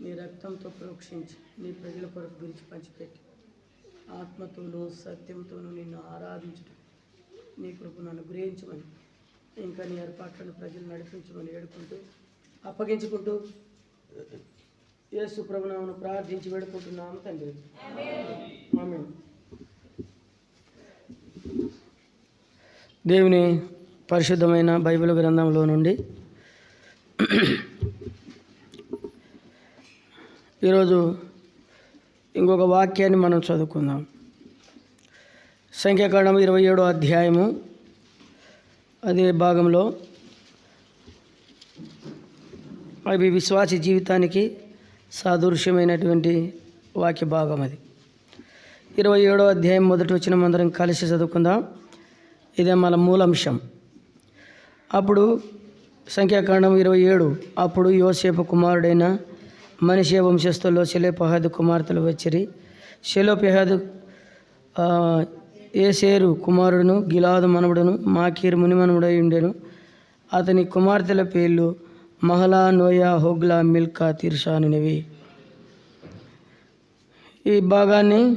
నీ రక్తంతో ప్రోక్షించి నీ ప్రజల కొరకు గురించి పంచిపెట్టి. ఆత్మతోనూ సత్యంతోనూ నిన్ను ఆరాధించడం నీ కృపను అనుగ్రహించమని ఇంకా నీ ఏర్పాట్లను ప్రజలు నడిపించమని వేడుకుంటూ అప్పగించుకుంటూ యేసు ప్రభునామను ప్రార్థించి వేడుకుంటున్నాము తండ్రి. ఆమేన్. దేవుని పరిశుద్ధమైన బైబిల్ గ్రంథంలో నుండి ఈరోజు ఇంకొక వాక్యాన్ని మనం చదువుకుందాం. సంఖ్యాకాండం ఇరవై ఏడో అధ్యాయము అదే భాగంలో అవి విశ్వాసి జీవితానికి సాదృశ్యమైనటువంటి వాక్య భాగం అది. ఇరవై ఏడో అధ్యాయం మొదటి వచ్చిన అందరం కలిసి చదువుకుందాం. ఇదే మన మూలాంశం అప్పుడు సంఖ్యాకాండం ఇరవై ఏడు అప్పుడు యోసేపు కుమారుడైన మనిషి వంశస్థుల్లో శిలోపహాదు కుమార్తెలు వచ్చిరి. శిలోపహాదు ఏసేరు కుమారుడును గిలాదు మనవడును మాకీర్ మునిమనుడై ఉండెను. అతని కుమార్తెల పేర్లు మహలా నోయా హోగ్లా మిల్కా తీర్షానినవి ఈ భాగాన్ని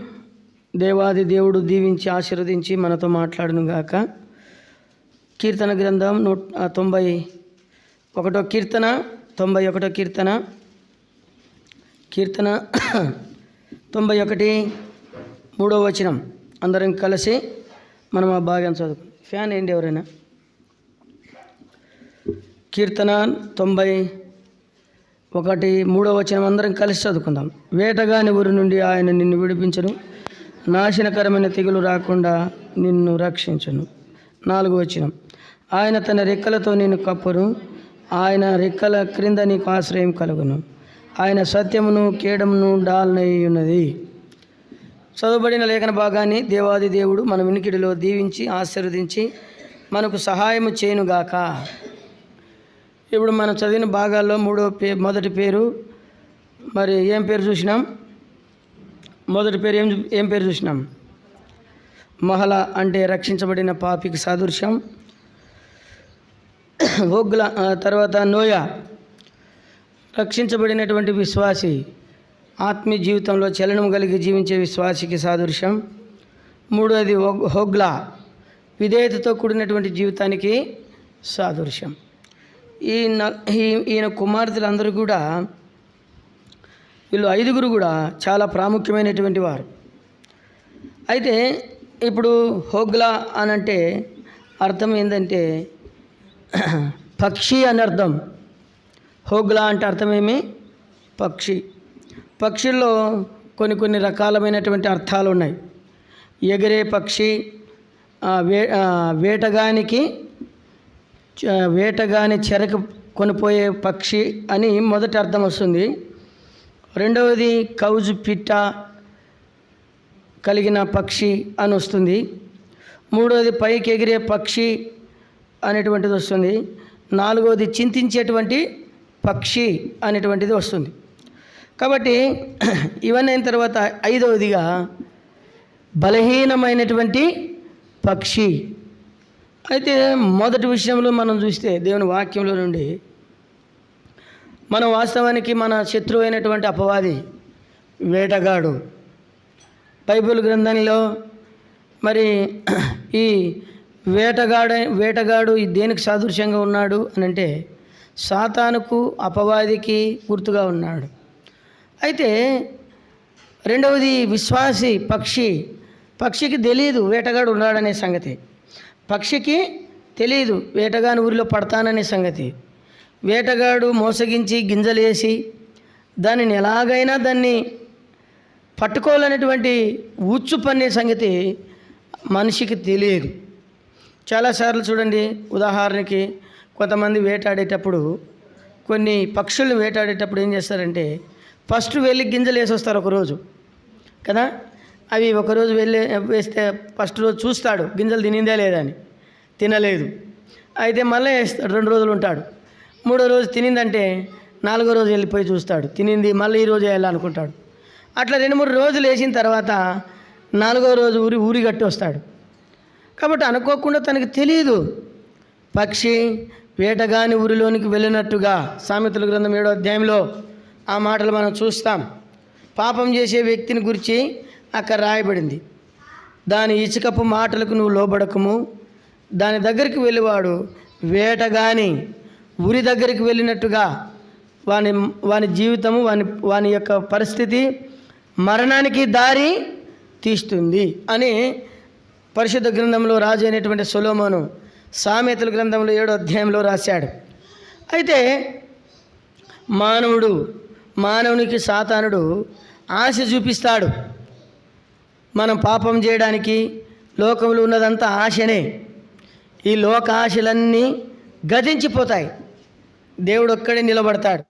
దేవాది దేవుడు దీవించి ఆశీర్వదించి మనతో మాట్లాడునుగాక కీర్తన గ్రంథం నూట తొంభై ఒకటో కీర్తన తొంభై ఒకటో కీర్తన. కీర్తన తొంభై ఒకటి మూడో వచనం. అందరం కలిసి మనం ఆ భాగం చదువు ఫ్యాన్ ఏంటి ఎవరైనా. కీర్తన తొంభై ఒకటి మూడో వచనం అందరం కలిసి చదువుకుందాం. వేటగాని ఊరి నుండి ఆయన నిన్ను విడిపించను. నాశనకరమైన తెగులు రాకుండా నిన్ను రక్షించను. నాలుగో వచనం. ఆయన తన రెక్కలతో నిన్ను కప్పును. ఆయన రెక్కల క్రింద నీకు ఆశ్రయం కలుగును. ఆయన సత్యమును కేడమును డాల్నై ఉన్నది చదువుబడిన లేఖన భాగాన్ని దేవాది దేవుడు మన వినికిడిలో దీవించి ఆశీర్వదించి మనకు సహాయము చేయనుగాక. ఇప్పుడు మనం చదివిన భాగాల్లో మూడో పే మొదటి పేరు మరి ఏం పేరు చూసినాం? మొదటి పేరు ఏం ఏం పేరు చూసినాం? మహల అంటే రక్షించబడిన పాపికి సాదృశ్యం. ఓగ్ల తర్వాత నోయా. రక్షించబడినటువంటి విశ్వాసి ఆత్మీయ జీవితంలో చలనం కలిగి జీవించే విశ్వాసికి సాదృశ్యం. మూడోది హోగ్లా విధేయతతో కూడినటువంటి జీవితానికి సాదృశ్యం. ఈయన ఈ- ఈయన కుమార్తెలందరూ కూడా వీళ్ళు ఐదుగురు కూడా చాలా ప్రాముఖ్యమైనటువంటి వారు. అయితే ఇప్పుడు హోగ్లా అని అంటే అర్థం ఏంటంటే పక్షి అని అర్థం హోగ్లా అంటే అర్థమేమి? పక్షి. పక్షుల్లో కొన్ని కొన్ని రకాలమైనటువంటి అర్థాలు ఉన్నాయి ఎగిరే పక్షి వే వేటగానికి వేటగాని చెరకు కొనిపోయే పక్షి అని మొదటి అర్థం వస్తుంది. రెండవది కౌజు పిట్ట కలిగిన పక్షి అని వస్తుంది. మూడవది పైకి ఎగిరే పక్షి అనేటువంటిది వస్తుంది. నాలుగవది చింతించేటువంటి పక్షి అనేటువంటిది వస్తుంది. కాబట్టి ఇవన్నీ అయిన తర్వాత ఐదవదిగా బలహీనమైనటువంటి పక్షి. అయితే మొదటి విషయంలో మనం చూస్తే దేవుని వాక్యంలో నుండి మనం వాస్తవానికి మన శత్రువు అయినటువంటి అపవాది వేటగాడు. బైబిల్ గ్రంథంలో మరి ఈ వేటగాడ వేటగాడు దేనికి సాదృశ్యంగా ఉన్నాడు అని అంటే సాతానుకు అపవాదికి గుర్తుగా ఉన్నాడు. అయితే రెండవది విశ్వాసి పక్షి. పక్షికి తెలియదు వేటగాడు ఉన్నాడనే సంగతి. పక్షికి తెలియదు వేటగాని ఊరిలో పడతాననే సంగతి. వేటగాడు మోసగించి గింజలేసి దానిని ఎలాగైనా దాన్ని పట్టుకోవాలనేటువంటి ఊచ్చు పన్నే సంగతి మనిషికి తెలియదు చాలాసార్లు చూడండి ఉదాహరణకి కొంతమంది వేటాడేటప్పుడు కొన్ని పక్షులను వేటాడేటప్పుడు ఏం చేస్తారంటే ఫస్ట్ వెళ్ళి గింజలు వేసి వస్తారు ఒకరోజు కదా? అవి ఒకరోజు వెళ్ళి వేస్తే ఫస్ట్ రోజు చూస్తాడు గింజలు తినిందే లేదని తినలేదు. అయితే మళ్ళీ వేస్తాడు రెండు రోజులు ఉంటాడు. మూడో రోజు తినిందంటే నాలుగో రోజు వెళ్ళిపోయి చూస్తాడు తినింది మళ్ళీ ఈరోజు వేయాలనుకుంటాడు అట్లా రెండు మూడు రోజులు వేసిన తర్వాత నాలుగో రోజు ఊరి ఊరి కట్టి వస్తాడు కాబట్టి అనుకోకుండా తనకి తెలియదు పక్షి వేటగాని ఊరిలోనికి వెళ్ళినట్టుగా సామెతల గ్రంథం ఏడో అధ్యాయంలో ఆ మాటలు మనం చూస్తాం. పాపం చేసే వ్యక్తిని గురించి అక్కడ రాయబడింది. దాని ఇసుకపు మాటలకు నువ్వు లోబడకము. దాని దగ్గరికి వెళ్ళేవాడు వేటగాని ఉరి దగ్గరికి వెళ్ళినట్టుగా వాని వాని జీవితము వాని వాని యొక్క పరిస్థితి మరణానికి దారి తీస్తుంది అని పరిశుద్ధ గ్రంథంలో రాజు అయినటువంటి సొలోమోను సామెతల గ్రంథంలో ఏడో అధ్యాయంలో రాశాడు. అయితే మానవుడు మానవునికి సాతానుడు ఆశ చూపిస్తాడు. మనం పాపం చేయడానికి లోకంలో ఉన్నదంతా ఆశనే. ఈ లోక ఆశలన్నీ గతించిపోతాయి. దేవుడు ఒక్కడే నిలబడతాడు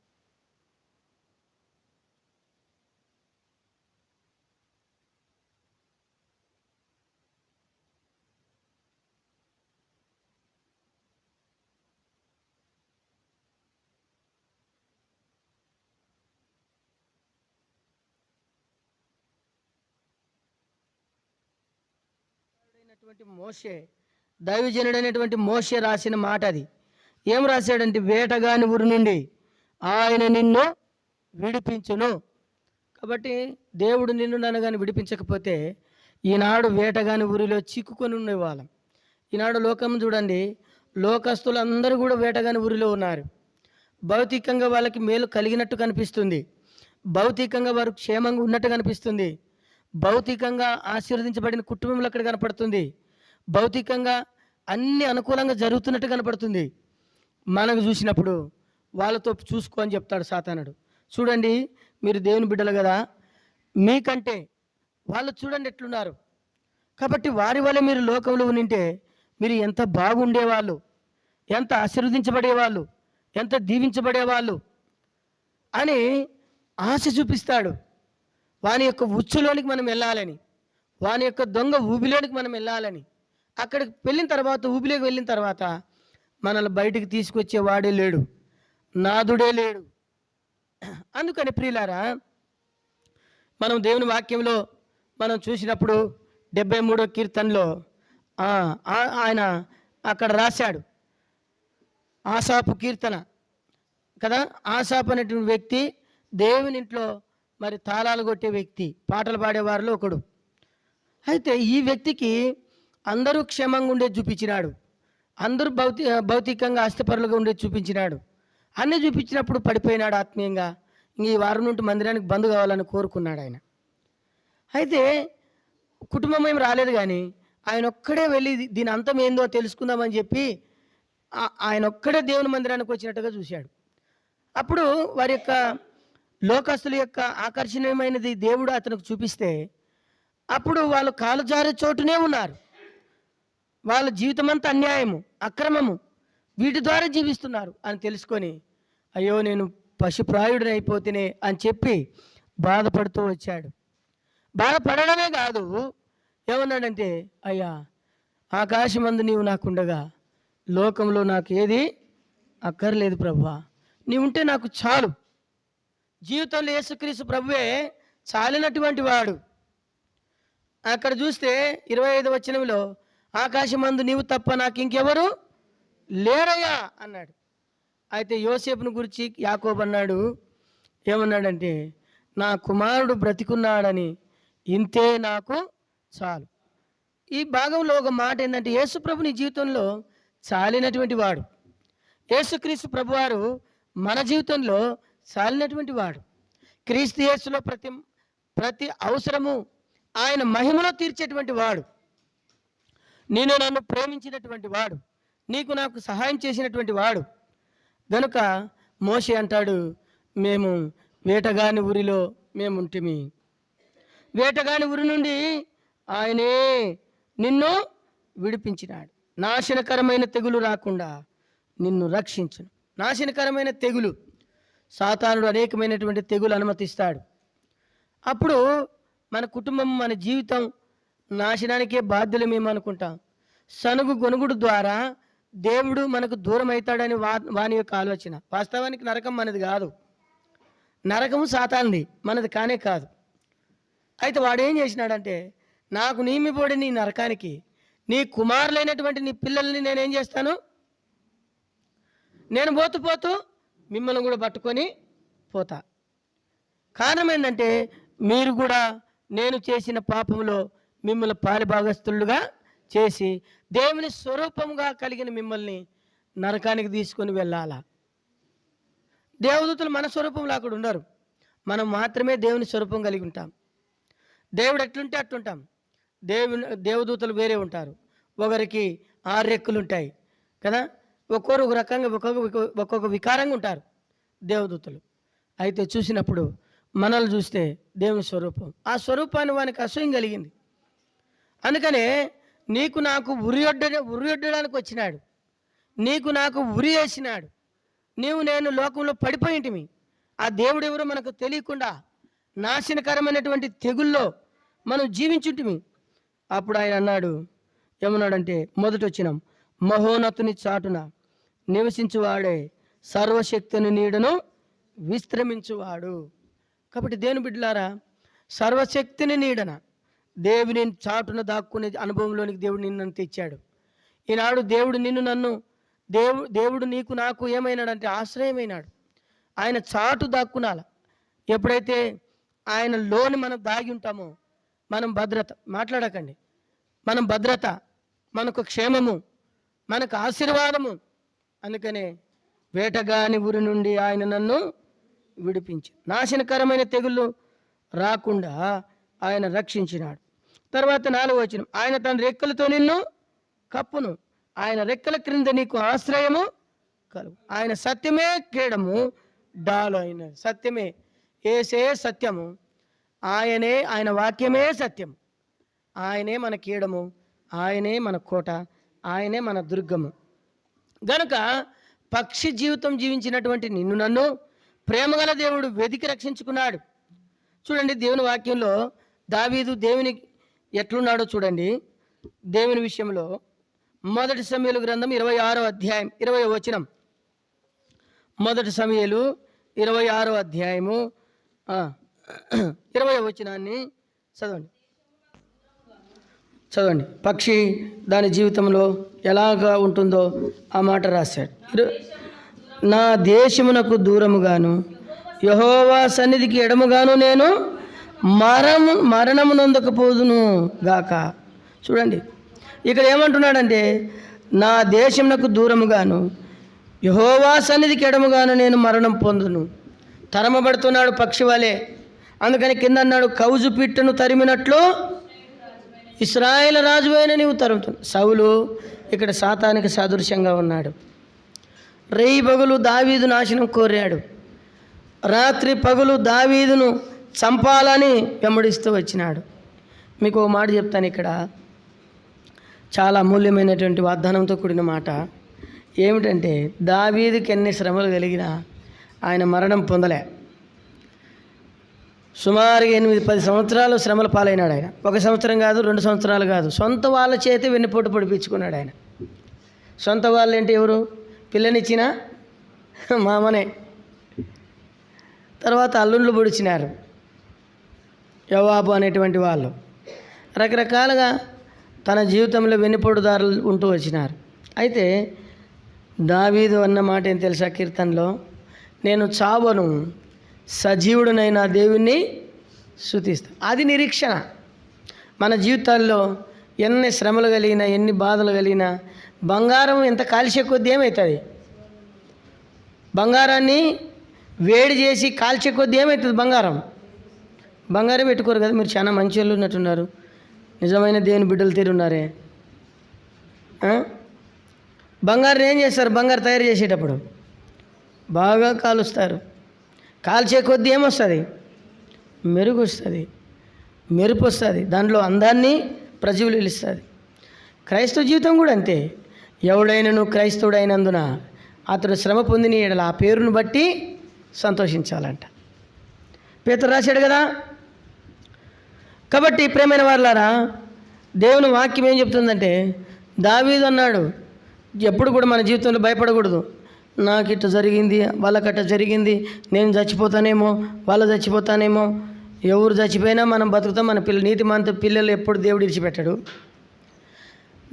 అయినటువంటి మోషే. దైవజనుడైనటువంటి మోషే రాసిన మాట అది. ఏం రాశాడంటే వేటగాని ఊరి నుండి ఆయన నిన్ను విడిపించును. కాబట్టి దేవుడు నిన్ను నన్ను కానీ విడిపించకపోతే ఈనాడు వేటగాని ఊరిలో చిక్కుకొని ఉండేవాళ్ళం. ఈనాడు లోకం చూడండి లోకస్తులు అందరూ కూడా వేటగాని ఊరిలో ఉన్నారు. భౌతికంగా వాళ్ళకి మేలు కలిగినట్టు కనిపిస్తుంది. భౌతికంగా వారు క్షేమంగా ఉన్నట్టు కనిపిస్తుంది. భౌతికంగా ఆశీర్వదించబడిన కుటుంబంలో అక్కడ కనపడుతుంది. భౌతికంగా అన్ని అనుకూలంగా జరుగుతున్నట్టు కనపడుతుంది. మనకు చూసినప్పుడు వాళ్ళతో చూసుకో అని చెప్తాడు సాతానుడు. చూడండి మీరు దేవుని బిడ్డలు కదా మీకంటే వాళ్ళు చూడండి ఎట్లున్నారు. కాబట్టి వారి వల్ల మీరు లోకంలో ఉంటే మీరు ఎంత బాగుండేవాళ్ళు ఎంత ఆశీర్వదించబడేవాళ్ళు ఎంత దీవించబడేవాళ్ళు అని ఆశ చూపిస్తాడు. వాని యొక్క ఉచ్చులోనికి మనం వెళ్ళాలని వాని యొక్క దొంగ ఊబిలోనికి మనం వెళ్ళాలని అక్కడికి వెళ్ళిన తర్వాత ఊబిలోకి వెళ్ళిన తర్వాత మనల్ని బయటికి తీసుకొచ్చే వాడే లేడు. నాదుడే లేడు. అందుకని ప్రియులారా మనం దేవుని వాక్యంలో మనం చూసినప్పుడు డెబ్బై మూడో కీర్తనలో ఆ, ఆయన అక్కడ రాశాడు. ఆశాపు కీర్తన. కదా? ఆశాపు అనేటువంటి వ్యక్తి దేవుని ఇంట్లో మరి తాళాలు కొట్టే వ్యక్తి పాటలు పాడేవారిలో ఒకడు. అయితే ఈ వ్యక్తికి అందరూ క్షేమంగా ఉండేది చూపించినాడు. అందరూ భౌతి భౌతికంగా ఆస్తిపరులుగా ఉండేది చూపించినాడు. అన్నీ చూపించినప్పుడు పడిపోయినాడు ఆత్మీయంగా. ఇంక ఈ వారం నుండి మందిరానికి బంద్ కావాలని కోరుకున్నాడు ఆయన. అయితే కుటుంబం ఏం రాలేదు కానీ ఆయన ఒక్కడే వెళ్ళి దీని అంతం ఏందో తెలుసుకుందామని చెప్పి ఆయన ఒక్కడే దేవుని మందిరానికి వచ్చినట్టుగా చూశాడు. అప్పుడు వారి యొక్క లోకస్తుల యొక్క ఆకర్షణీయమైనది దేవుడు అతనికి చూపిస్తే అప్పుడు వాళ్ళు కాలు జారే చోటునే ఉన్నారు. వాళ్ళ జీవితమంతా అన్యాయము అక్రమము. వీటి ద్వారా జీవిస్తున్నారు అని తెలుసుకొని అయ్యో నేను పశుప్రాయుడిని అయిపోతేనే అని చెప్పి బాధపడుతూ వచ్చాడు. బాధపడడమే కాదు ఏమన్నాడంటే అయ్యా ఆకాశమందు నీవు నాకుండగా లోకంలో నాకు ఏది అక్కర్లేదు ప్రభువా నీవుంటే నాకు చాలు. జీవితంలో యేసుక్రీస్తు ప్రభువే చాలినటువంటి వాడు. అక్కడ చూస్తే ఇరవై ఐదు వచనంలో ఆకాశమందు నీవు తప్ప నాకు ఇంకెవరు లేరయ్యా అన్నాడు. అయితే యోసేపుని గురించి యాకోబు అన్నాడు ఏమన్నాడంటే నా కుమారుడు బ్రతికున్నాడని ఇంతే నాకు చాలు. ఈ భాగంలో ఒక మాట ఏంటంటే యేసుప్రభు నీ జీవితంలో చాలినటువంటి వాడు. యేసుక్రీస్తు ప్రభువారు మన జీవితంలో చాలినటువంటి వాడు. క్రీస్తు యేసులో ప్రతి ప్రతి అవసరము ఆయన మహిమలో తీర్చేటువంటి వాడు. నేను నన్ను ప్రేమించినటువంటి వాడు. నీకు నాకు సహాయం చేసినటువంటి వాడు. గనుక మోషే అంటాడు మేము వేటగాని ఊరిలో మేముంటిమి. వేటగాని ఊరి నుండి ఆయనే నిన్ను విడిపించినాడు. నాశనకరమైన తెగులు రాకుండా నిన్ను రక్షించును. నాశనకరమైన తెగులు. సాతానుడు అనేకమైనటువంటి తెగులు అనుమతిస్తాడు. అప్పుడు మన కుటుంబం మన జీవితం నాశనానికే బాధ్యులు మేము అనుకుంటాం. సనుగు గొనుగుడు ద్వారా దేవుడు మనకు దూరం అవుతాడని వా వాని యొక్క ఆలోచన. వాస్తవానికి నరకం మనది కాదు. నరకము సాతాంది మనది కానే కాదు. అయితే వాడు ఏం చేసినాడంటే నాకు నియమిపోడి నీ నరకానికి. నీ కుమారులైనటువంటి నీ పిల్లల్ని నేనేం చేస్తాను? నేను పోతూ పోతూ మిమ్మల్ని కూడా పట్టుకొని పోతా. కారణం ఏంటంటే మీరు కూడా నేను చేసిన పాపంలో మిమ్మల్ని పాలిభాగస్తులుగా చేసి దేవుని స్వరూపంగా కలిగిన మిమ్మల్ని నరకానికి తీసుకొని వెళ్ళాలా? దేవదూతలు మన స్వరూపంలో అక్కడ ఉండరు. మనం మాత్రమే దేవుని స్వరూపం కలిగి ఉంటాం. దేవుడు ఎట్లుంటే అట్లుంటాం. దేవుని దేవదూతలు వేరే ఉంటారు. ఒకరికి ఆరు రెక్కులు ఉంటాయి. కదా? ఒక్కొరు ఒక రకంగా ఒక్కొక్క ఒక్కొక్క వికారంగా ఉంటారు దేవదూతలు. అయితే చూసినప్పుడు మనల్ని చూస్తే దేవుని స్వరూపం. ఆ స్వరూపాన్ని వానికి అసూయం కలిగింది. అందుకనే నీకు నాకు ఉరియొడ్డ ఉరియొడ్డడానికి వచ్చినాడు. నీకు నాకు ఉరి వేసినాడు. నీవు నేను లోకంలో పడిపోయింటిమి. ఆ దేవుడు ఎవరో మనకు తెలియకుండా నాశనకరమైనటువంటి తెగుల్లో మనం జీవించుంటిమి. అప్పుడు ఆయన అన్నాడు ఏమన్నాడంటే మొదట వచ్చినాం. మహోన్నతుని చాటున నివసించువాడే సర్వశక్తిని నీడను విశ్రమించువాడు. కాబట్టి దేని బిడ్డలారా సర్వశక్తిని నీడన దేవుని చాటున దాక్కునే అనుభవంలోనికి దేవుడు నిన్ను నన్ను తెచ్చాడు. ఈనాడు దేవుడు నిన్ను నన్ను దేవు దేవుడు నీకు నాకు ఏమైనాడంటే ఆశ్రయమైనాడు. ఆయన చాటు దాక్కునాల. ఎప్పుడైతే ఆయన లోని మనం దాగి ఉంటామో మనం భద్రత మాట్లాడకండి. మనం భద్రత మనకు క్షేమము మనకు ఆశీర్వాదము అందుకనే వేటగాని ఊరి నుండి ఆయన నన్ను విడిపించి. నాశనకరమైన తెగుళ్ళు రాకుండా ఆయన రక్షించినాడు. తర్వాత నాలుగు వచనం. ఆయన తన రెక్కలతో నిన్ను కప్పును. ఆయన రెక్కల క్రింద నీకు ఆశ్రయము కలుగు. ఆయన సత్యమే క్రీడము డాలు ఆయన సత్యమే. ఏసే సత్యము. ఆయనే ఆయన వాక్యమే సత్యం ఆయనే మన కీడము. ఆయనే మన కోట. ఆయనే మన దుర్గము. గనుక పక్షి జీవితం జీవించినటువంటి నిన్ను నన్ను ప్రేమగల దేవుడు వెతికి రక్షించుకున్నాడు. చూడండి దేవుని వాక్యంలో దావీదు దేవుని ఎట్లున్నాడో చూడండి. దేవుని విషయంలో మొదటి సమయలు గ్రంథం ఇరవై ఆరో అధ్యాయం ఇరవై వచనం. మొదటి సమయలు ఇరవై ఆరో అధ్యాయము ఇరవై వచనాన్ని చదవండి. చదవండి. పక్షి దాని జీవితంలో ఎలాగా ఉంటుందో ఆ మాట రాశాడు. నా దేశమునకు దూరముగాను యహోవా సన్నిధికి ఎడముగాను నేను మరము మరణము నొందకపోదును గాక. చూడండి. ఇక్కడ ఏమంటున్నాడంటే నా దేశమునకు దూరముగాను యహోవా సన్నిధికి ఎడముగాను నేను మరణం పొందును. తరమబడుతున్నాడు పక్షి వలె అందుకని కింద అన్నాడు కౌజు పిట్టను తరిమినట్లు ఇస్రాయేల్ రాజు అయిన నీవు తరుముతున్నావు సౌలు ఇక్కడ సాతానికి సాదృశ్యంగా ఉన్నాడు. రేయి పగులు దావీదు నాశనం కోరాడు. రాత్రి పగులు దావీదును చంపాలని వెంబడిస్తూ వచ్చినాడు. మీకు ఓ మాట చెప్తాను ఇక్కడ. చాలా అమూల్యమైనటువంటి వాగ్దానంతో కూడిన మాట. ఏమిటంటే దావీదికి ఎన్ని శ్రమలు కలిగినా ఆయన మరణం పొందలే. సుమారుగా ఎనిమిది పది సంవత్సరాలు శ్రమల పాలైనాడు ఆయన. ఒక సంవత్సరం కాదు రెండు సంవత్సరాలు కాదు. సొంత వాళ్ళ చేతి వెన్నుపోటు పొడిపించుకున్నాడు ఆయన. సొంత వాళ్ళు ఏంటి ఎవరు? పిల్లనిచ్చిన మామనే. తర్వాత అల్లుళ్ళు పొడిచినారు. యవాబు అనేటువంటి వాళ్ళు. రకరకాలుగా తన జీవితంలో వెన్నుపోటుదారులు ఉంటూ వచ్చినారు. అయితే దావీదు అన్న మాట ఏం తెలుసా కీర్తనలో? నేను చావను సజీవుడునైన దేవుణ్ణి శుతిస్తాను అది నిరీక్షణ. మన జీవితాల్లో ఎన్ని శ్రమలు కలిగినా ఎన్ని బాధలు కలిగినా బంగారం ఎంత కాల్చే కొద్దీ ఏమవుతుంది బంగారాన్ని వేడి చేసి కాల్చే కొద్దీ ఏమవుతుంది బంగారం? బంగారం పెట్టుకోరు కదా మీరు చాలా మంచి వాళ్ళు ఉన్నట్టున్నారు. నిజమైన దేవుని బిడ్డలు తీరున్నారే. బంగారం ఏం చేస్తారు? బంగారు తయారు చేసేటప్పుడు బాగా కాలుస్తారు. కాల్చే కొద్దీ ఏమొస్తుంది? మెరుగు వస్తుంది మెరుపు వస్తుంది. దాంట్లో అందాన్ని ప్రజ్వలిస్తుంది క్రైస్తవ జీవితం కూడా అంతే. ఎవడైనను క్రైస్తవుడైనందున అతడు శ్రమ పొందిన ఆ పేరును బట్టి సంతోషించాలంట. పేత రాశాడు కదా కాబట్టి ప్రేమైన వారులారా దేవుని వాక్యం ఏం చెప్తుందంటే దావీదు అన్నాడు ఎప్పుడు కూడా మన జీవితంలో భయపడకూడదు. నాకు ఇట్ట జరిగింది వాళ్ళకట్ట జరిగింది నేను చచ్చిపోతానేమో వాళ్ళు చచ్చిపోతానేమో ఎవరు చచ్చిపోయినా మనం బతుకుతాం మన పిల్ల నీతి మంత పిల్లలు ఎప్పుడు దేవుడు ఇచ్చిపెట్టాడు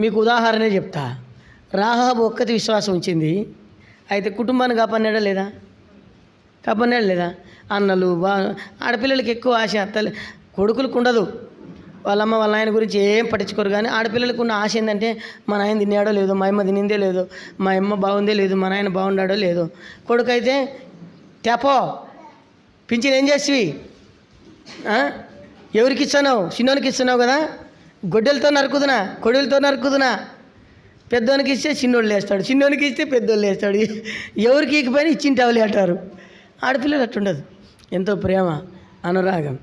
మీకు ఉదాహరణే చెప్తా. రాహాబు ఒక్కటి విశ్వాసం ఉంచింది. అయితే కుటుంబాన్ని కాపాడినాడా లేదా? కాకపోతే లేదా? అన్నలు బా ఆడపిల్లలకి ఎక్కువ ఆశ తల్లి కొడుకులకు ఉండదు. వాళ్ళమ్మ వాళ్ళ ఆయన గురించి ఏం పట్టించుకోరు కానీ ఆడపిల్లలకు ఉన్న ఆశ ఏంటంటే మా నాయన తిన్నాడో లేదో మా అమ్మ తినిందే లేదు మా అమ్మ బాగుందే లేదు మా నాయన బాగున్నాడో లేదో. కొడుకు అయితే తెపో పింఛన్ ఏం చేసివి ఎవరికి ఇస్తున్నావు? చిన్నోనికి ఇస్తున్నావు కదా? గొడ్డలతో నరుకుదునా? కొడులతో నరుకుదునా? పెద్దోనికి ఇస్తే చిన్నోళ్ళు వేస్తాడు చిన్నోనికి ఇస్తే పెద్దోళ్ళు వేస్తాడు ఎవరికి ఇకపోయినా ఇచ్చింటావులే అంటారు. ఆడపిల్లలు అట్టుండదు. ఎంతో ప్రేమ అనురాగం.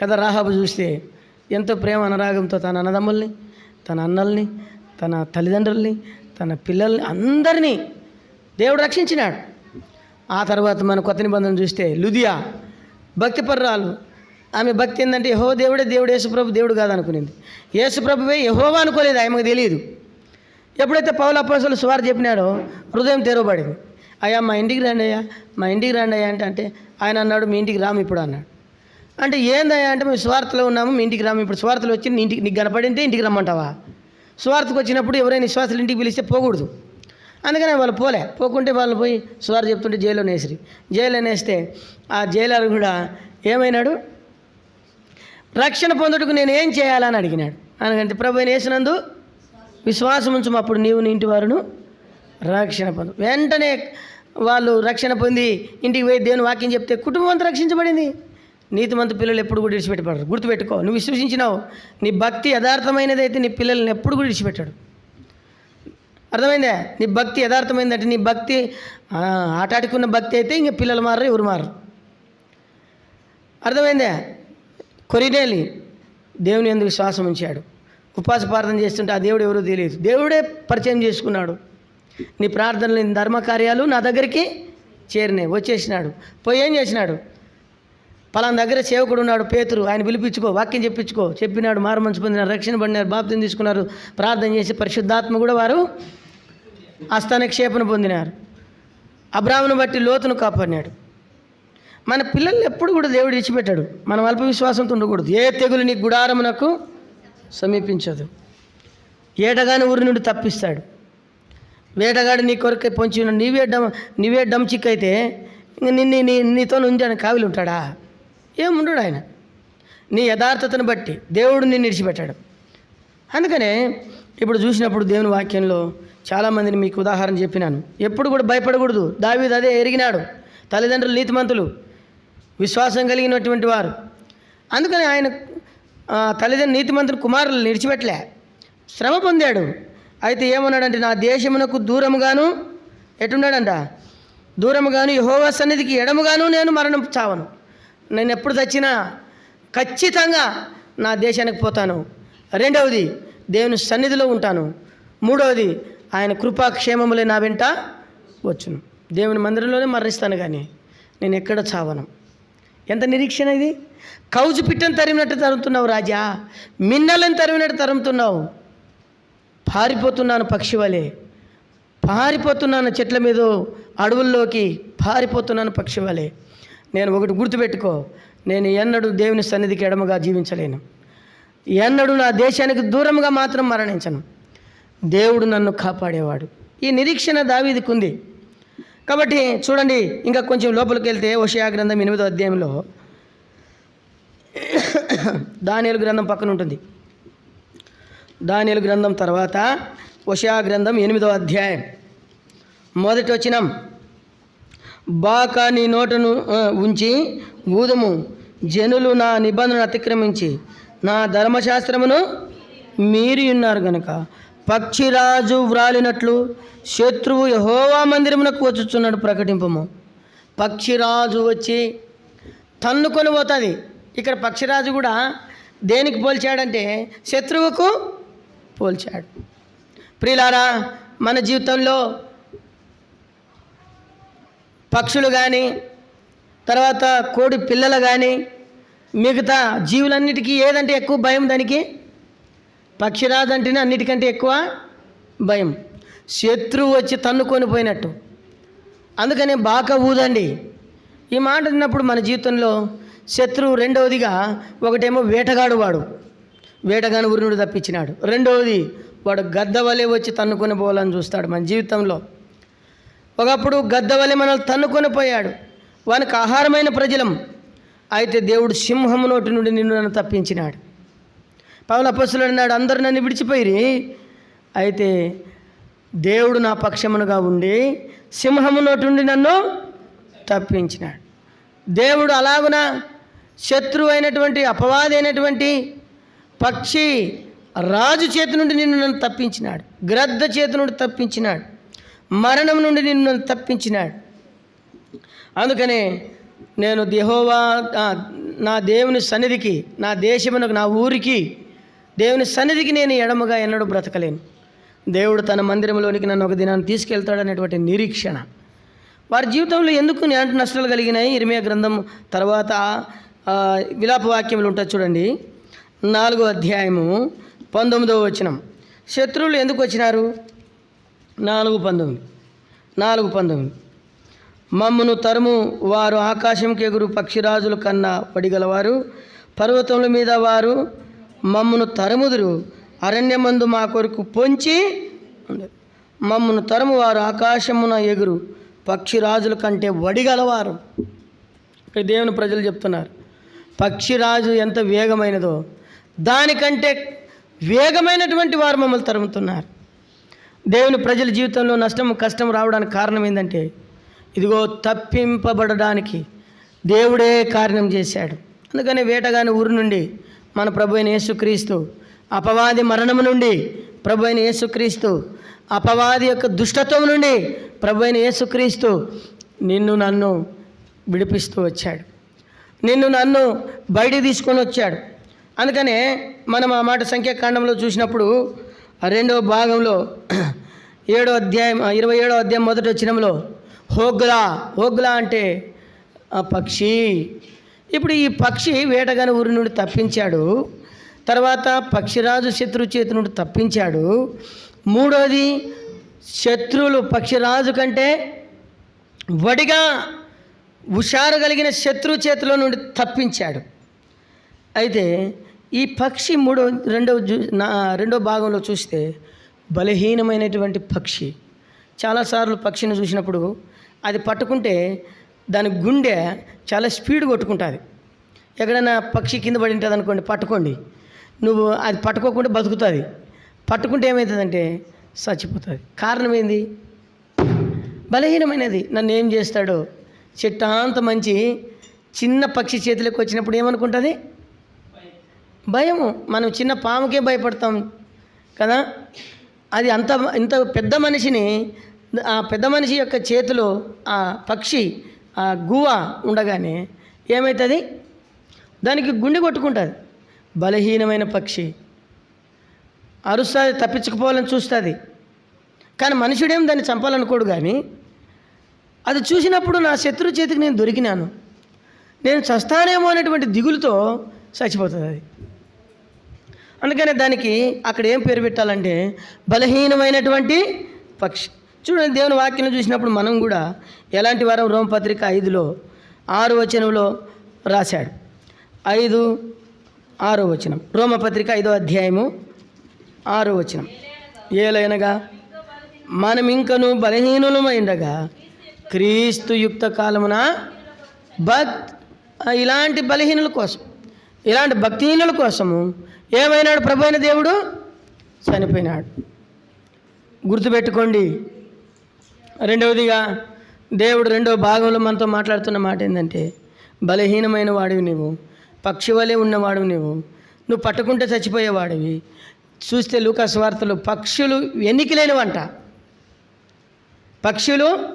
కదా రాహాబు చూస్తే ఎంతో ప్రేమ అనురాగంతో తన అన్నదమ్ముల్ని తన అన్నల్ని తన తల్లిదండ్రుల్ని తన పిల్లల్ని అందరినీ దేవుడు రక్షించినాడు. ఆ తర్వాత మన కొత్త నిబంధన చూస్తే లుదియా భక్తి పర్రాలు ఆమె భక్తి ఏంటంటే యహో దేవుడే దేవుడు యేసుప్రభు దేవుడు కాదనుకునేది. యేసుప్రభువే యహోవా అనుకోలేదు ఆమెకు తెలియదు ఎప్పుడైతే పౌల అప్పసలు సువారు చెప్పినాడో హృదయం తెరవబడింది. అయ్యా మా ఇంటికి రండి అయ్యా మా ఇంటికి రండి అయ్యా అంటే అంటే ఆయన అన్నాడు మీ ఇంటికి రాము ఇప్పుడు అన్నాడు. అంటే ఏందయ్యా అంటే మేము స్వార్థలో ఉన్నాము మీ ఇంటికి రాము. ఇప్పుడు స్వార్థలు వచ్చి ఇంటికి నీకు కనపడింటే ఇంటికి రమ్మంటావా? స్వార్థకు వచ్చినప్పుడు ఎవరైనా విశ్వాసాలు ఇంటికి పిలిస్తే పోకూడదు. అందుకనే వాళ్ళు పోలే. పోకుంటే వాళ్ళు పోయి స్వార్థ చెప్తుంటే జైల్లో నేసిరి. జైల్లో నేస్తే ఆ జైలర్ కూడా ఏమైనాడు? రక్షణ పొందుటకు నేను ఏం చేయాలని అడిగినాడు. అనగంటే ప్రభు వేసినందు విశ్వాసం ఉంచము అప్పుడు నీవు నీ ఇంటి వారును రక్షణ పొందు. వెంటనే వాళ్ళు రక్షణ పొంది ఇంటికి పోయి దేవుని వాక్యం చెప్తే కుటుంబం అంతా రక్షించబడింది. నీతిమంత పిల్లలు ఎప్పుడు కూడా విడిచిపెట్టబడరు. గుర్తుపెట్టుకో నువ్వు విశ్వసించినావు. నీ భక్తి యథార్థమైనదైతే నీ పిల్లల్ని ఎప్పుడు కూడా విడిచిపెట్టాడు. అర్థమైందా? నీ భక్తి యథార్థమైందంటే నీ భక్తి ఆటాడుకున్న భక్తి అయితే ఇంక పిల్లలు మారరు ఎవరు మారరు. అర్థమైందే? కొరినేలి దేవుని ఎందుకు విశ్వాసం ఉంచాడు? ఉపాస ప్రార్థన చేస్తుంటే ఆ దేవుడు ఎవరో తెలియదు. దేవుడే పరిచయం చేసుకున్నాడు. నీ ప్రార్థనలు నీ ధర్మ కార్యాలు నా దగ్గరికి చేరినాయి వచ్చేసినాడు. పోయి ఏం చేసినాడు? పలానా దగ్గర సేవకుడు ఉన్నాడు పేతురు ఆయన పిలిపించుకో వాక్యం చెప్పించుకో. చెప్పినాడు మారు మంచి పొందినారు రక్షణ పడినారు బాప్తిని తీసుకున్నారు ప్రార్థన చేసి పరిశుద్ధాత్మ కూడా వారు హస్తానిక్షేపణ పొందినారు. అబ్రాహ్మను బట్టి లోతును కాపాడినాడు. మన పిల్లల్ని ఎప్పుడు కూడా దేవుడు ఇచ్చిపెట్టాడు మనం అల్ప విశ్వాసంతో ఉండకూడదు. ఏ తెగులు నీ గుడారమునకు సమీపించదు. ఏటగాని ఊరి నుండి తప్పిస్తాడు. వేటగాడు నీ కొరకే పొంచి నీవే డమ్ నీవే డమ్చిక్ అయితే ఇంక నిన్ను నీ నీతో ఉంచాను కావిలి ఉంటాడా? ఏముండడు ఆయన. నీ యథార్థతను బట్టి దేవుడు నిన్ను విడిచిపెట్టాడు. అందుకనే ఇప్పుడు చూసినప్పుడు దేవుని వాక్యంలో చాలామందిని మీకు ఉదాహరణ చెప్పినాను. ఎప్పుడు కూడా భయపడకూడదు. దావీదు అదే ఎరిగినాడు. తల్లిదండ్రులు నీతిమంతులు విశ్వాసం కలిగినటువంటి వారు. అందుకని ఆయన తల్లిదండ్రులు నీతిమంతులు కుమారులు నిడిచిపెట్టలే శ్రమ పొందాడు. అయితే ఏమన్నాడంటే నా దేశమునకు దూరముగాను ఎటున్నాడంట? దూరముగాను యహోవా సన్నిధికి ఎడముగాను నేను మరణం చావను. నేను ఎప్పుడు చచ్చినా ఖచ్చితంగా నా దేశానికి పోతాను. రెండవది దేవుని సన్నిధిలో ఉంటాను. మూడవది ఆయన కృపాక్షేమములే నా వెంట వచ్చును. దేవుని మందిరంలోనే మరణిస్తాను కానీ నేను ఎక్కడ చావను. ఎంత నిరీక్షణ ఇది? కౌజు పిట్టను తరిమినట్టు తరుముతున్నావు రాజా. మిన్నలను తరిమినట్టు తరుముతున్నావు. పారిపోతున్నాను పక్షి వలె. పారిపోతున్నాను చెట్ల మీద అడవుల్లోకి పారిపోతున్నాను పక్షి వలె. నేను ఒకటి గుర్తుపెట్టుకో. నేను ఎన్నడూ దేవుని సన్నిధికి ఎడమగా జీవించలేను. ఎన్నడూ నా దేశానికి దూరంగా మాత్రం మరణించను. దేవుడు నన్ను కాపాడేవాడు. ఈ నిరీక్షణ దావీదికి ఉంది కాబట్టి చూడండి ఇంకా కొంచెం లోపలికి వెళ్తే ఓషయా గ్రంథం ఎనిమిదో అధ్యాయంలో దానియలు గ్రంథం పక్కన ఉంటుంది. దానియలు గ్రంథం తర్వాత ఓషయా గ్రంథం ఎనిమిదో అధ్యాయం. మొదటి వచ్చినాం బాకా నీ నోటను ఉంచి ఊదము జనులు నా నిబంధనను అతిక్రమించి నా ధర్మశాస్త్రమును మీరి ఉన్నారు గనక పక్షిరాజు వ్రాలినట్లు శత్రువు యహోవా మందిరమునకు వచ్చుచున్నాడు ప్రకటింపము. పక్షిరాజు వచ్చి తన్నుకొని పోతుంది ఇక్కడ పక్షిరాజు కూడా దేనికి పోల్చాడంటే శత్రువుకు పోల్చాడు. ప్రియులారా మన జీవితంలో పక్షులు కానీ తర్వాత కోడి పిల్లలు కానీ మిగతా జీవులన్నిటికీ ఏదంటే ఎక్కువ భయం దానికి? పక్షిరాదంటేనే అన్నిటికంటే ఎక్కువ భయం. శత్రువు వచ్చి తన్నుకొని పోయినట్టు. అందుకనే బాగా ఊదండి. ఈ మాట విన్నప్పుడు మన జీవితంలో శత్రువు రెండవదిగా ఒకటేమో వేటగాడు వాడు. వేటగాని ఊరి తప్పించినాడు. రెండవది వాడు గద్ద వలె వచ్చి తన్నుకొని పోవాలని చూస్తాడు మన జీవితంలో. ఒకప్పుడు గద్ద వలె మనల్ని తన్నుకొని పోయాడు. వానికి ఆహారమైన ప్రజలం. అయితే దేవుడు సింహము నోటి నుండి నిన్ను నన్ను తప్పించినాడు. పవన అపస్సులు అన్నాడు అందరు నన్ను విడిచిపోయిరి. అయితే దేవుడు నా పక్షమునుగా ఉండి సింహము నోటి నుండి నన్ను తప్పించినాడు. దేవుడు అలాగున శత్రువు అయినటువంటి అపవాది అయినటువంటి పక్షి రాజు చేతి నుండి నిన్ను నన్ను తప్పించినాడు. గ్రద్ద చేతి నుండి తప్పించినాడు. మరణం నుండి నిన్ను తప్పించినాడు. అందుకనే నేను దేహోవా నా దేవుని సన్నిధికి నా దేశమునకు నా ఊరికి దేవుని సన్నిధికి నేను ఎడమగా ఎన్నడూ బ్రతకలేను. దేవుడు తన మందిరంలోనికి నన్ను ఒక దినాన్ని తీసుకెళ్తాడనేటువంటి నిరీక్షణ. వారి జీవితంలో ఎందుకు నేంటి నష్టాలు కలిగినాయి? ఇరిమియా గ్రంథం తర్వాత విలాప వాక్యములు ఉంటాయి చూడండి. నాలుగో అధ్యాయము పంతొమ్మిదవ వచనం. శత్రువులు ఎందుకు వచ్చినారు? నాలుగు పంతొమ్మిది. నాలుగు పంతొమ్మిది. మమ్మును తరుము వారు ఆకాశంకి ఎగురు పక్షిరాజుల కన్నా పడిగలవారు పర్వతముల మీద వారు మమ్మును తరుముదురు. అరణ్యమందు మా కొరకు పొంచి మమ్మును తరుము వారు ఆకాశమున ఎగురు పక్షిరాజుల కంటే వడిగలవారు. ఇక్కడ దేవుని ప్రజలు చెప్తున్నారు. పక్షిరాజు ఎంత వేగమైనదో దానికంటే వేగమైనటువంటి వారు మమ్మల్ని తరుముతున్నారు. దేవుని ప్రజల జీవితంలో నష్టం కష్టం రావడానికి కారణం ఏంటంటే ఇదిగో తప్పింపబడడానికి దేవుడే కారణం చేశాడు. అందుకని వేటగాని ఊరు నుండి మన ప్రభు అయిన యేసుక్రీస్తు అపవాది మరణము నుండి ప్రభు అయిన యేసుక్రీస్తు అపవాది యొక్క దుష్టత్వం నుండి ప్రభు అయిన యేసుక్రీస్తు నిన్ను నన్ను విడిపిస్తూ వచ్చాడు. నిన్ను నన్ను బయటికి తీసుకొని వచ్చాడు. అందుకనే మనం ఆ మాట సంఖ్యాకాండంలో చూసినప్పుడు రెండవ భాగంలో ఏడో అధ్యాయం ఇరవై ఏడో అధ్యాయం మొదటి వచ్చినంలో హోగ్లా హోగ్లా అంటే ఆ పక్షి. ఇప్పుడు ఈ పక్షి వేటగాని ఊరి నుండి తప్పించాడు. తర్వాత పక్షిరాజు శత్రు చేతి నుండి తప్పించాడు. మూడోది శత్రువులు పక్షిరాజు కంటే వడిగా హుషారు కలిగిన శత్రు చేతిలో నుండి తప్పించాడు. అయితే ఈ పక్షి మూడో రెండవ జూ- నా రెండో భాగంలో చూస్తే బలహీనమైనటువంటి పక్షి. చాలాసార్లు పక్షిని చూసినప్పుడు అది పట్టుకుంటే దాని గుండె చాలా స్పీడ్ కొట్టుకుంటుంది. ఎక్కడైనా పక్షి కింద పడి ఉంటుంది అనుకోండి పట్టుకోండి. నువ్వు అది పట్టుకోకుండా బతుకుతుంది. పట్టుకుంటే ఏమవుతుందంటే చచ్చిపోతుంది. కారణం ఏంది? బలహీనమైనది. నన్ను ఏం చేస్తాడో? చెట్టాంత మంచి చిన్న పక్షి చేతిలోకి వచ్చినప్పుడు ఏమనుకుంటుంది? భయము. మనం చిన్న పాముకే భయపడతాం కదా? అది అంత ఇంత పెద్ద మనిషిని ఆ పెద్ద మనిషి యొక్క చేతిలో ఆ పక్షి ఆ గువ ఉండగానే ఏమవుతుంది దానికి గుండె కొట్టుకుంటుంది. బలహీనమైన పక్షి. అరుస్తుంది తప్పించుకుపోవాలని చూస్తుంది. కానీ మనుషుడేం దాన్ని చంపాలనుకోడు కానీ అది చూసినప్పుడు నా శత్రు చేతికి నేను దొరికినాను. నేను చస్తానేమో అనేటువంటి దిగులుతో చచ్చిపోతుంది అది. అందుకనే దానికి అక్కడ ఏం పేరు పెట్టాలంటే బలహీనమైనటువంటి పక్షి. చూడండి దేవుని వాక్యం చూసినప్పుడు మనం కూడా ఎలాంటి వారం రోమపత్రిక ఐదులో ఆరు వచనంలో రాశాడు. ఐదు ఆరో వచనం. రోమపత్రిక ఐదో అధ్యాయము ఆరో వచనం. ఏలైనగా మనం ఇంకను బలహీనులమైండగా క్రీస్తు యుక్త కాలమున భక్ ఇలాంటి బలహీనుల కోసం ఇలాంటి భక్తిహీనుల కోసము ఏమైనాడు ప్రభు అయిన దేవుడు? చనిపోయినాడు. గుర్తుపెట్టుకోండి. రెండవదిగా దేవుడు రెండవ భాగంలో మనతో మాట్లాడుతున్న మాట ఏంటంటే బలహీనమైన వాడివి నువ్వు పక్షి వలె ఉన్నవాడివి నువ్వు నువ్వు పట్టుకుంటే చచ్చిపోయేవాడివి. చూస్తే లూకాస్ వార్తలు పక్షులు ఎన్నిక పక్షులు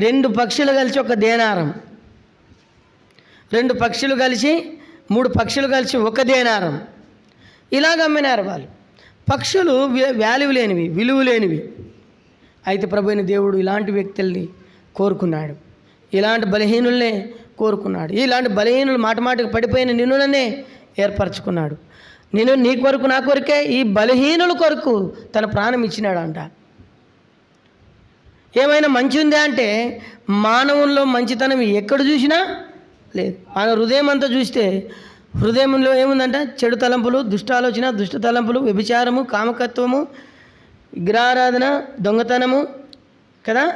రెండు పక్షులు కలిసి ఒక దేనారం. రెండు పక్షులు కలిసి మూడు పక్షులు కలిసి ఒక దేనారం. ఇలాగ అమ్మినారు వాళ్ళు. పక్షులు వాల్యూ లేనివి విలువ లేనివి. అయితే ప్రభు అయిన దేవుడు ఇలాంటి వ్యక్తుల్ని కోరుకున్నాడు. ఇలాంటి బలహీనుల్నే కోరుకున్నాడు. ఇలాంటి బలహీనులు మాట మాటకు పడిపోయిన నిన్నులనే ఏర్పరచుకున్నాడు. నేను నీ కొరకు నా కొరకే ఈ బలహీనుల కొరకు తన ప్రాణం ఇచ్చినాడు అంట ఏమైనా మంచి ఉందా అంటే మానవుల్లో మంచితనం ఎక్కడ చూసినా లేదు. మన హృదయం అంతా చూస్తే హృదయంలో ఏముందంట? చెడు తలంపులు దుష్టాలోచన దుష్ట తలంపులు వ్యభిచారము కామకత్వము విగ్రహారాధన దొంగతనము కదా?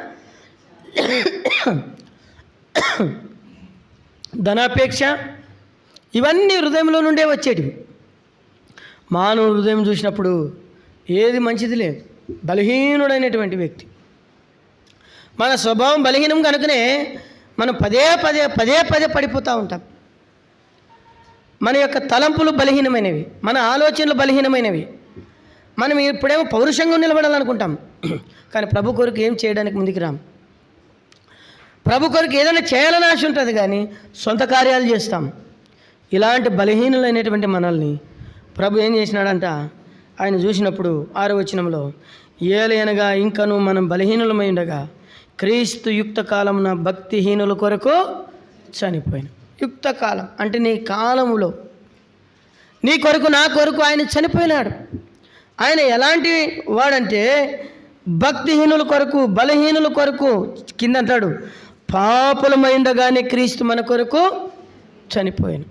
ధనాపేక్ష ఇవన్నీ హృదయంలో నుండే వచ్చేటివి. మానవ హృదయం చూసినప్పుడు ఏది మంచిది లేదు. బలహీనుడైనటువంటి వ్యక్తి. మన స్వభావం బలహీనం కనుకనే మనం పదే పదే పదే పదే పడిపోతూ ఉంటాం. మన యొక్క తలంపులు బలహీనమైనవి మన ఆలోచనలు బలహీనమైనవి. మనం ఇప్పుడేమో పౌరుషంగా నిలబడాలనుకుంటాం. కానీ ప్రభు కొరకు ఏం చేయడానికి ముందుకు రాం? ప్రభు కొరకు ఏదైనా చేయాలని ఆశ ఉంటుంది కానీ సొంత కార్యాలు చేస్తాం. ఇలాంటి బలహీనులైనటువంటి మనల్ని ప్రభు ఏం చేసినాడంట? ఆయన చూసినప్పుడు ఆరో వచనంలో ఇంకను మనం బలహీనులమై ఉండగా క్రీస్తు యుక్త కాలమున భక్తిహీనుల కొరకు చనిపోయిన. యుక్త కాలం అంటే నీ కాలములో. నీ కొరకు నా కొరకు ఆయన చనిపోయినాడు. ఆయన ఎలాంటి వాడంటే భక్తిహీనుల కొరకు బలహీనుల కొరకు కింద అంటాడు పాపులమైండగానే క్రీస్తు మన కొరకు చనిపోయాను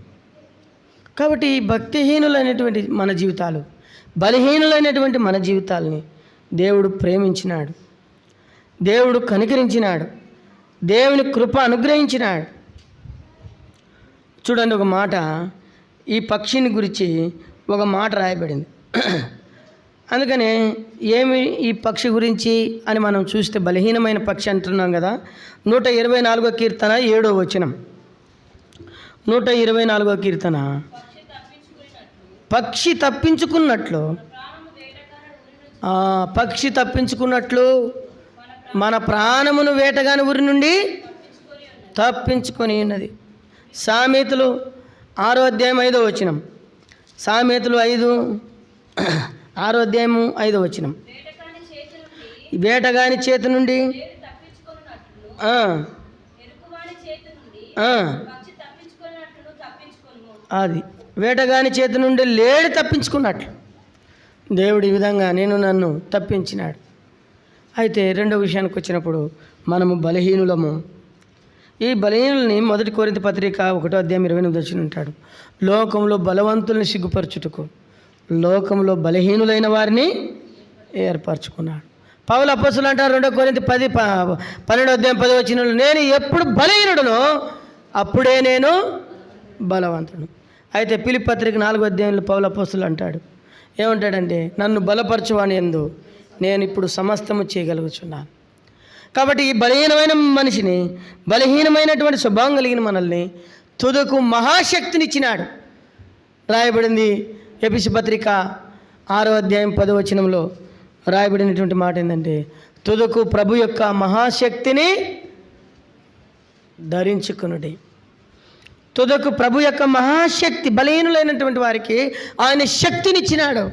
కాబట్టి ఈ భక్తిహీనులైనటువంటి మన జీవితాలు బలహీనులైనటువంటి మన జీవితాలని దేవుడు ప్రేమించినాడు. దేవుడు కనికరించినాడు. దేవుని కృప అనుగ్రహించినాడు. చూడండి ఒక మాట. ఈ పక్షిని గురించి ఒక మాట రాయబడింది. అందుకనే ఏమి ఈ పక్షి గురించి అని మనం చూస్తే బలహీనమైన పక్షి అంటున్నాం కదా. నూట ఇరవై నాలుగో కీర్తన ఏడో వచనం. నూట ఇరవై నాలుగో కీర్తన. పక్షి తప్పించుకున్నట్లు. పక్షి తప్పించుకున్నట్లు మన ప్రాణమును వేటగాని ఊరి నుండి తప్పించుకొని ఉన్నది. సామెతలు ఆరో అధ్యాయం ఐదో వచనం. సామెతలు ఐదు ఆరో అధ్యాయము ఐదో వచనం. వేటగాని చేతి నుండి అది. వేటగాని చేతి నుండి లేడి తప్పించుకున్నట్లు. దేవుడు ఈ విధంగా నేను నన్ను తప్పించినాడు. అయితే రెండో విషయానికి వచ్చినప్పుడు మనము బలహీనులము. ఈ బలహీనుల్ని మొదటి కోరింత పత్రిక ఒకటో అధ్యాయం ఇరవై ఎనిమిది వచ్చిన ఉంటాడు లోకంలో బలవంతుల్ని సిగ్గుపరచుటకు లోకంలో బలహీనులైన వారిని ఏర్పరచుకున్నాడు. పౌలు అప్పసులు అంటారు రెండో కోరింత పది ప- పన్నెండో అధ్యాయం పది వచ్చిన నేను ఎప్పుడు బలహీనుడనో? అప్పుడే నేను బలవంతుడు. అయితే పిలి పత్రిక నాలుగో అధ్యాయంలో పౌల అప్పస్తులు అంటాడు. ఏమంటాడంటే నన్ను బలపరచువాని ఎందు నేను ఇప్పుడు సమస్తము చేయగలుగుచున్నాను. కాబట్టి ఈ బలహీనమైన మనిషిని బలహీనమైనటువంటి స్వభావం కలిగిన మనల్ని తుదకు మహాశక్తినిచ్చినాడు. రాయబడింది ఎపిసి పత్రిక ఆరో అధ్యాయం పదవచనంలో రాయబడినటువంటి మాట ఏంటంటే తుదకు ప్రభు యొక్క మహాశక్తిని ధరించుకునుడి. తుదకు ప్రభు యొక్క మహాశక్తి బలహీనులైనటువంటి వారికి ఆయన శక్తినిచ్చినాడు.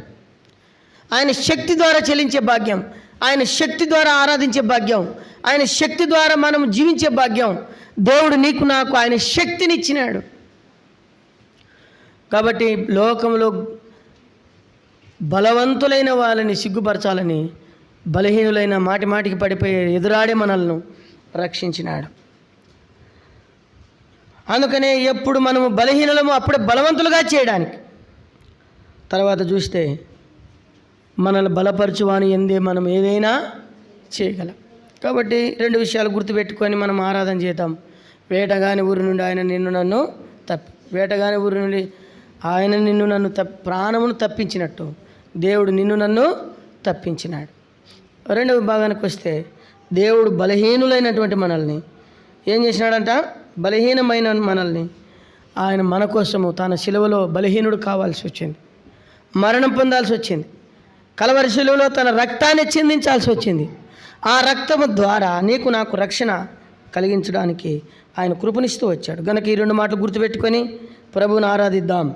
ఆయన శక్తి ద్వారా చెల్లించే భాగ్యం. ఆయన శక్తి ద్వారా ఆరాధించే భాగ్యం. ఆయన శక్తి ద్వారా మనం జీవించే భాగ్యం. దేవుడు నీకు నాకు ఆయన శక్తినిచ్చినాడు. కాబట్టి లోకంలో బలవంతులైన వాళ్ళని సిగ్గుపరచాలని బలహీనులైన మాటి మాటికి పడిపోయే ఎదురాడే మనల్ని రక్షించినాడు. అందుకనే ఎప్పుడు మనము బలహీనులము అప్పుడే బలవంతులుగా చేయడానికి. తర్వాత చూస్తే మనల్ని బలపరచువాని ఎందే మనం ఏదైనా చేయగలం. కాబట్టి రెండు విషయాలు గుర్తుపెట్టుకొని మనం ఆరాధన చేద్దాం. వేటగాని ఊరి నుండి ఆయన నిన్ను నన్ను తప్పి వేటగాని ఊరి నుండి ఆయన నిన్ను నన్ను తప్ప ప్రాణమును తప్పించినట్టు దేవుడు నిన్ను నన్ను తప్పించినాడు. రెండవ భాగానికి వస్తే దేవుడు బలహీనులైనటువంటి మనల్ని ఏం చేసినాడంట? బలహీనమైన మనల్ని ఆయన మన కోసము తన శిలువలో బలహీనుడు కావాల్సి వచ్చింది. మరణం పొందాల్సి వచ్చింది. కలవరి శిలువలో తన రక్తాన్ని చిందించాల్సి వచ్చింది. ఆ రక్తము ద్వారా నీకు నాకు రక్షణ కలిగించడానికి ఆయన కృపనిస్తూ వచ్చాడు. గనక ఈ రెండు మాటలు గుర్తుపెట్టుకొని ప్రభువును ఆరాధిద్దాం.